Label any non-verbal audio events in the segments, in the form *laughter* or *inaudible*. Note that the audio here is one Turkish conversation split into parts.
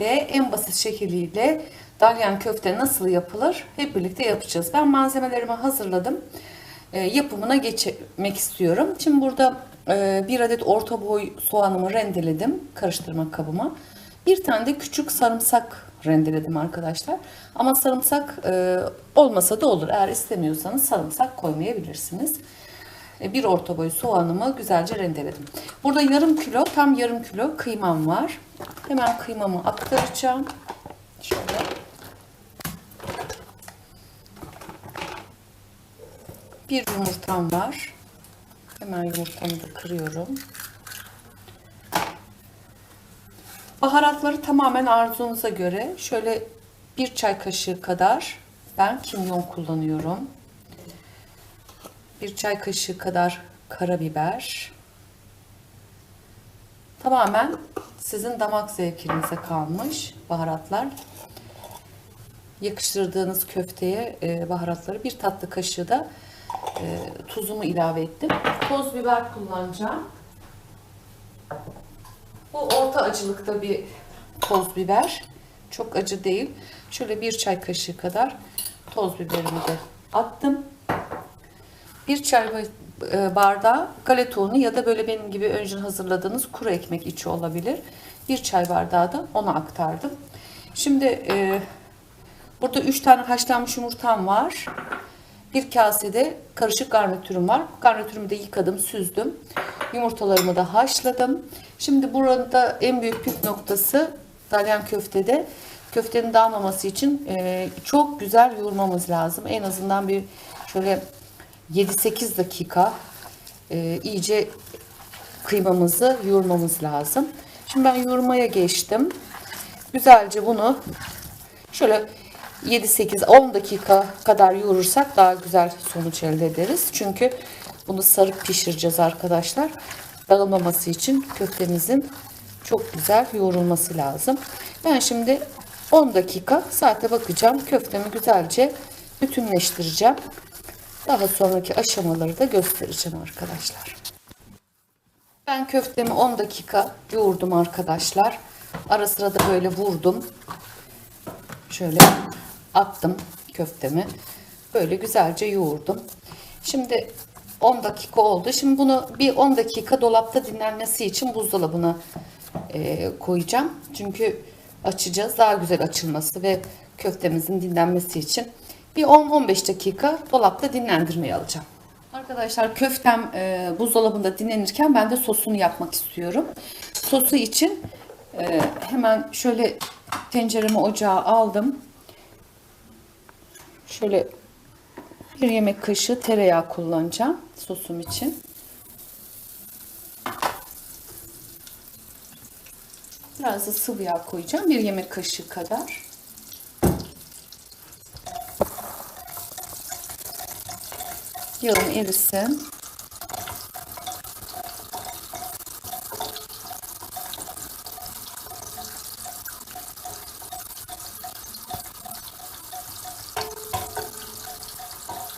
birlikte en basit şekliyle dalyan köfte nasıl yapılır hep birlikte yapacağız. Ben malzemelerimi hazırladım. E, yapımına geçmek istiyorum. Şimdi burada e, bir adet orta boy soğanımı rendeledim karıştırma kabıma. Bir tane de küçük sarımsak rendeledim arkadaşlar. Ama sarımsak e, olmasa da olur. Eğer istemiyorsanız sarımsak koymayabilirsiniz. E, bir orta boy soğanımı güzelce rendeledim. Burada yarım kilo, tam yarım kilo kıymam var. Hemen kıymamı aktaracağım. Şöyle. Bir yumurtam var. Hemen yumurtamı da kırıyorum. Baharatları tamamen arzunuza göre şöyle bir çay kaşığı kadar ben kimyon kullanıyorum. Bir çay kaşığı kadar karabiber. Tamamen sizin damak zevkinize kalmış baharatlar. Yakıştırdığınız köfteye e, baharatları bir tatlı kaşığı da e, tuzumu ilave ettim. Toz biber kullanacağım. Bu orta acılıkta bir toz biber. Çok acı değil. Şöyle bir çay kaşığı kadar toz biberimi de attım. Bir çay e, bardağı galeta unu ya da böyle benim gibi önceden hazırladığınız kuru ekmek içi olabilir. Bir çay bardağı da ona aktardım. Şimdi e, burada 3 tane haşlanmış yumurtam var. Bir kasede karışık garnitürüm var. Garnitürümü de yıkadım, süzdüm. Yumurtalarımı da haşladım. Şimdi burada en büyük püf noktası dalyan köftede köftenin dağılmaması için e, çok güzel yoğurmamız lazım. En azından bir şöyle 7-8 dakika e, iyice kıymamızı yoğurmamız lazım. Şimdi ben yoğurmaya geçtim. Güzelce bunu şöyle 7-8-10 dakika kadar yoğurursak daha güzel sonuç elde ederiz. Çünkü bunu sarıp pişireceğiz arkadaşlar. Dağılmaması için köftemizin çok güzel yoğrulması lazım. Ben şimdi 10 dakika saate bakacağım. Köftemi güzelce bütünleştireceğim. Daha sonraki aşamaları da göstereceğim arkadaşlar. Ben köftemi 10 dakika yoğurdum arkadaşlar. Ara sıra da böyle vurdum. Şöyle attım köftemi. Böyle güzelce yoğurdum. Şimdi 10 dakika oldu. Şimdi bunu bir 10 dakika dolapta dinlenmesi için buzdolabına e, koyacağım. Çünkü açacağız. Daha güzel açılması ve köftemizin dinlenmesi için bir 10-15 dakika dolapta dinlendirmeye alacağım. Arkadaşlar köftem e, buzdolabında dinlenirken ben de sosunu yapmak istiyorum. Sosu için e, hemen şöyle tenceremi ocağa aldım. Şöyle bir yemek kaşığı tereyağı kullanacağım sosum için. Biraz da sıvı yağ koyacağım. Bir yemek kaşığı kadar. Yağım erisin.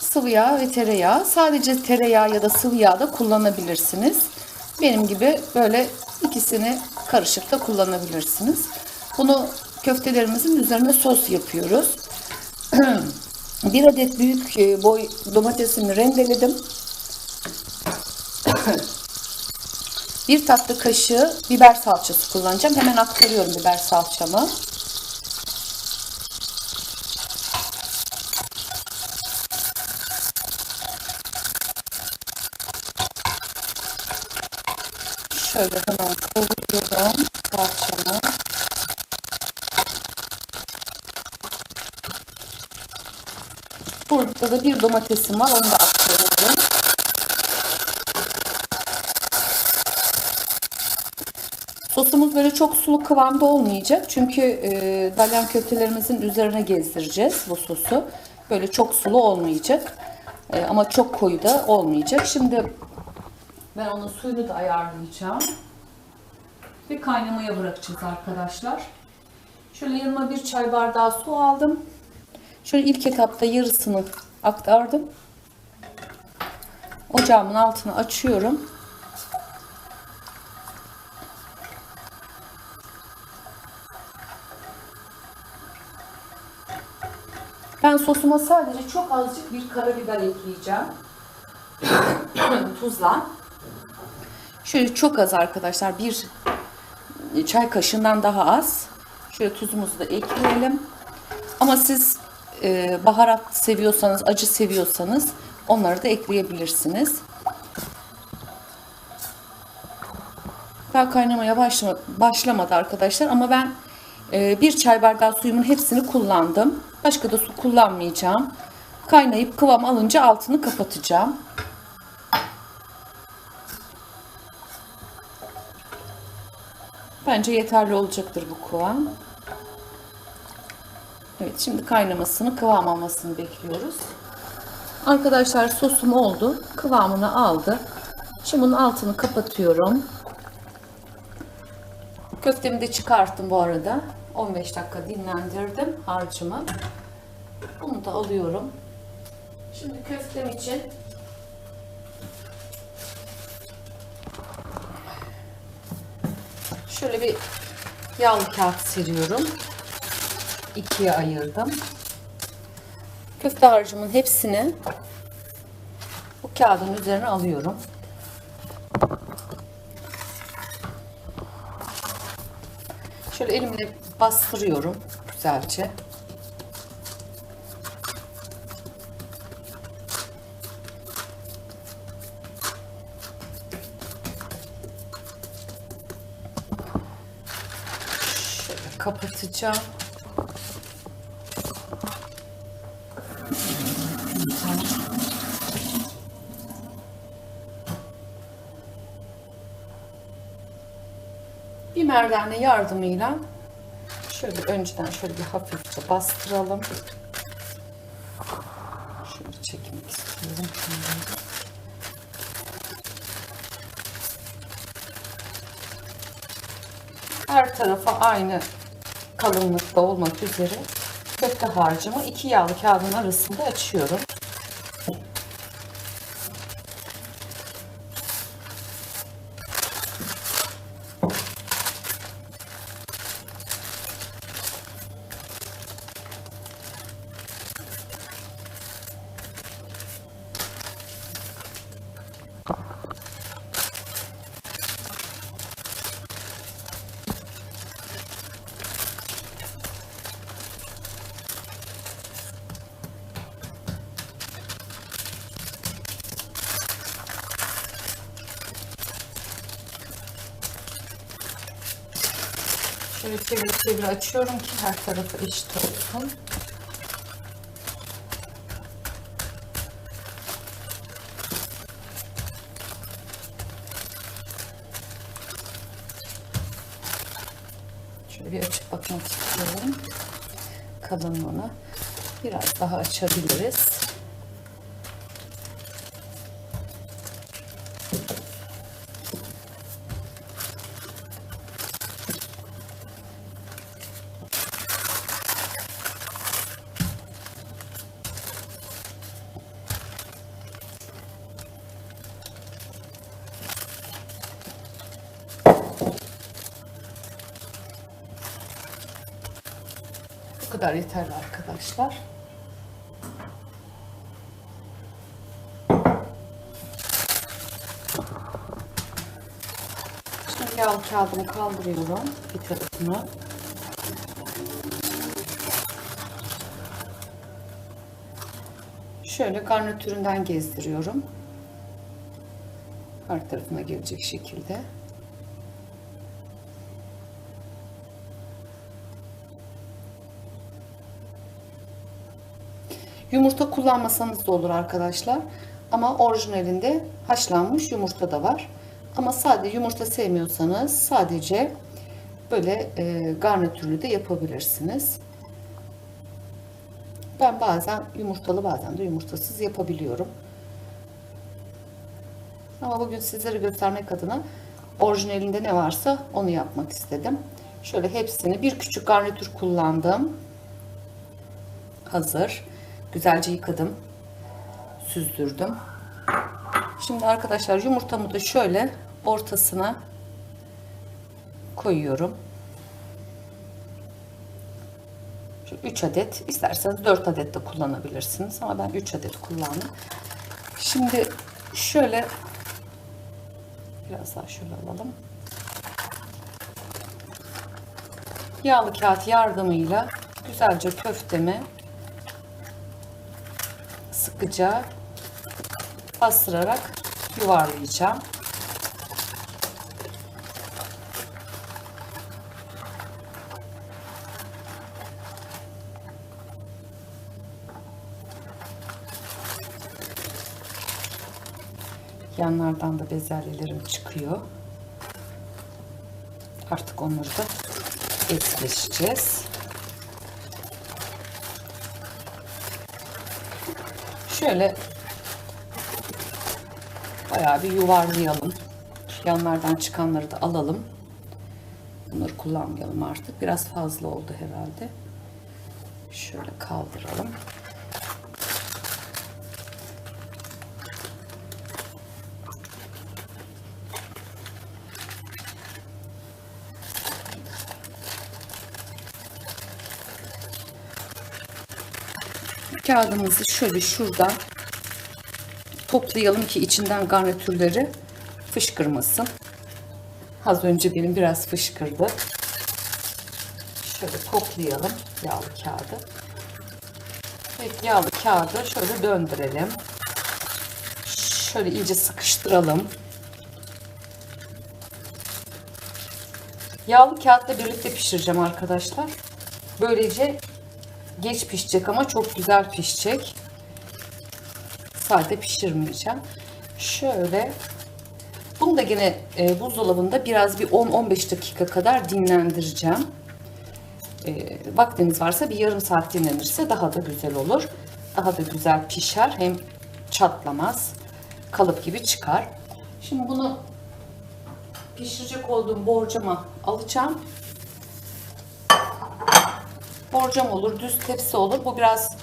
sıvı yağ ve tereyağı. Sadece tereyağı ya da sıvı yağ da kullanabilirsiniz. Benim gibi böyle ikisini karışık da kullanabilirsiniz. Bunu köftelerimizin üzerine sos yapıyoruz. *clears throat* Bir adet büyük e, boy domatesimi rendeledim. Bir tatlı kaşığı biber salçası kullanacağım. Hemen aktarıyorum biber salçamı. Şöyle hemen kavuruyorum salçamı. Burada da bir domatesim var. Onu da aktarıyorum. Sosumuz böyle çok sulu kıvamda olmayacak. Çünkü e, dalyan köftelerimizin üzerine gezdireceğiz bu sosu. Böyle çok sulu olmayacak. E, ama çok koyu da olmayacak. Şimdi ben onun suyunu da ayarlayacağım. Ve kaynamaya bırakacağız arkadaşlar. Şöyle yanıma bir çay bardağı su aldım. Şöyle ilk etapta yarısını aktardım. Ocağımın altını açıyorum. Ben sosuma sadece çok azıcık bir karabiber ekleyeceğim. *coughs* Tuzla. Şöyle çok az arkadaşlar. Bir çay kaşığından daha az. Şöyle tuzumuzu da ekleyelim. Ama siz e, baharat seviyorsanız, acı seviyorsanız onları da ekleyebilirsiniz. Daha kaynamaya başlama, başlamadı arkadaşlar ama ben e, bir çay bardağı suyumun hepsini kullandım. Başka da su kullanmayacağım. Kaynayıp kıvam alınca altını kapatacağım. Bence yeterli olacaktır bu kıvam. Evet şimdi kaynamasını kıvam almasını bekliyoruz. Arkadaşlar sosum oldu. Kıvamını aldı. Şimdi bunun altını kapatıyorum. Köftemi de çıkarttım bu arada. 15 dakika dinlendirdim harcımı. Bunu da alıyorum. Şimdi köftem için şöyle bir yağlı kağıt seriyorum. İkiye ayırdım. Köfte harcımın hepsini bu kağıdın üzerine alıyorum. Şöyle elimle bastırıyorum güzelce. Şöyle kapatacağım. Bir merdane yardımıyla şöyle önceden şöyle bir hafifçe bastıralım. Şöyle çekmek istiyorum. Şunları. Her tarafa aynı kalınlıkta olmak üzere köfte harcımı iki yağlı kağıdın arasında açıyorum. Şöyle çevir çevir açıyorum ki her tarafı eşit olsun. Şöyle bir açıp bakmak istiyorum. Kalınlığını biraz daha açabiliriz. Bu kadar yeterli arkadaşlar. Şimdi yağlı kağıdımı kaldırıyorum bir tarafını. Şöyle garnitüründen gezdiriyorum. Her tarafına gelecek şekilde. Yumurta kullanmasanız da olur arkadaşlar. Ama orijinalinde haşlanmış yumurta da var. Ama sadece yumurta sevmiyorsanız sadece böyle e, garnitürlü de yapabilirsiniz. Ben bazen yumurtalı bazen de yumurtasız yapabiliyorum. Ama bugün sizlere göstermek adına orijinalinde ne varsa onu yapmak istedim. Şöyle hepsini bir küçük garnitür kullandım. Hazır. Güzelce yıkadım. Süzdürdüm. Şimdi arkadaşlar yumurtamı da şöyle ortasına koyuyorum. Şu 3 adet isterseniz 4 adet de kullanabilirsiniz ama ben 3 adet kullandım. Şimdi şöyle biraz daha şöyle alalım. Yağlı kağıt yardımıyla güzelce köftemi sıkıca bastırarak yuvarlayacağım. Yanlardan da bezelyelerim çıkıyor. Artık onları da etkileşeceğiz. Şöyle bayağı bir yuvarlayalım. Yanlardan çıkanları da alalım. Bunları kullanmayalım artık. Biraz fazla oldu herhalde. Şöyle kaldıralım. Kağıdımızı şöyle şuradan toplayalım ki içinden garnitürleri fışkırmasın. Az önce benim biraz fışkırdı. Şöyle toplayalım yağlı kağıdı. Evet yağlı kağıdı şöyle döndürelim. Şöyle iyice sıkıştıralım. Yağlı kağıtla birlikte pişireceğim arkadaşlar. Böylece geç pişecek ama çok güzel pişecek. Sade pişirmeyeceğim. Şöyle bunu da yine e, buzdolabında biraz bir 10-15 dakika kadar dinlendireceğim. E, vaktiniz varsa bir yarım saat dinlenirse daha da güzel olur. Daha da güzel pişer. Hem çatlamaz. Kalıp gibi çıkar. Şimdi bunu pişirecek olduğum borcama alacağım. Borcam olur, düz tepsi olur. Bu biraz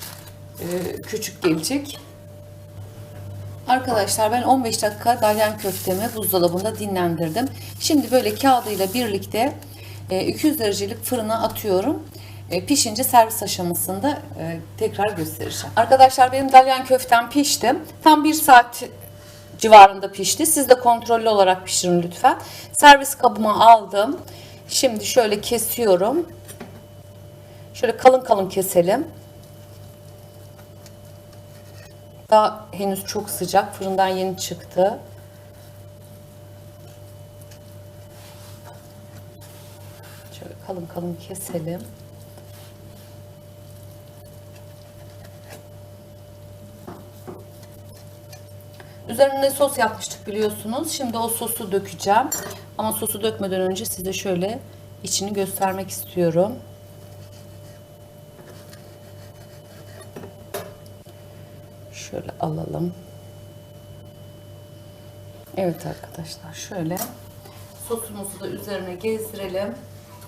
e, küçük gelecek. Arkadaşlar ben 15 dakika dalyan köftemi buzdolabında dinlendirdim. Şimdi böyle kağıdıyla birlikte e, 200 derecelik fırına atıyorum. E, pişince servis aşamasında e, tekrar göstereceğim. Arkadaşlar benim dalyan köftem pişti. Tam 1 saat civarında pişti. Siz de kontrollü olarak pişirin lütfen. Servis kabıma aldım. Şimdi şöyle kesiyorum. Şöyle kalın kalın keselim. Daha henüz çok sıcak. Fırından yeni çıktı. Şöyle kalın kalın keselim. Üzerine sos yapmıştık biliyorsunuz. Şimdi o sosu dökeceğim. Ama sosu dökmeden önce size şöyle içini göstermek istiyorum. Şöyle alalım. Evet arkadaşlar şöyle sosumuzu da üzerine gezdirelim.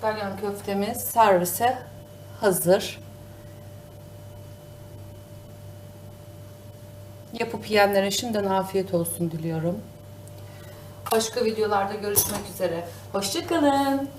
Dalyan köftemiz servise hazır. Yapıp yiyenlere şimdiden afiyet olsun diliyorum. Başka videolarda görüşmek üzere. Hoşçakalın.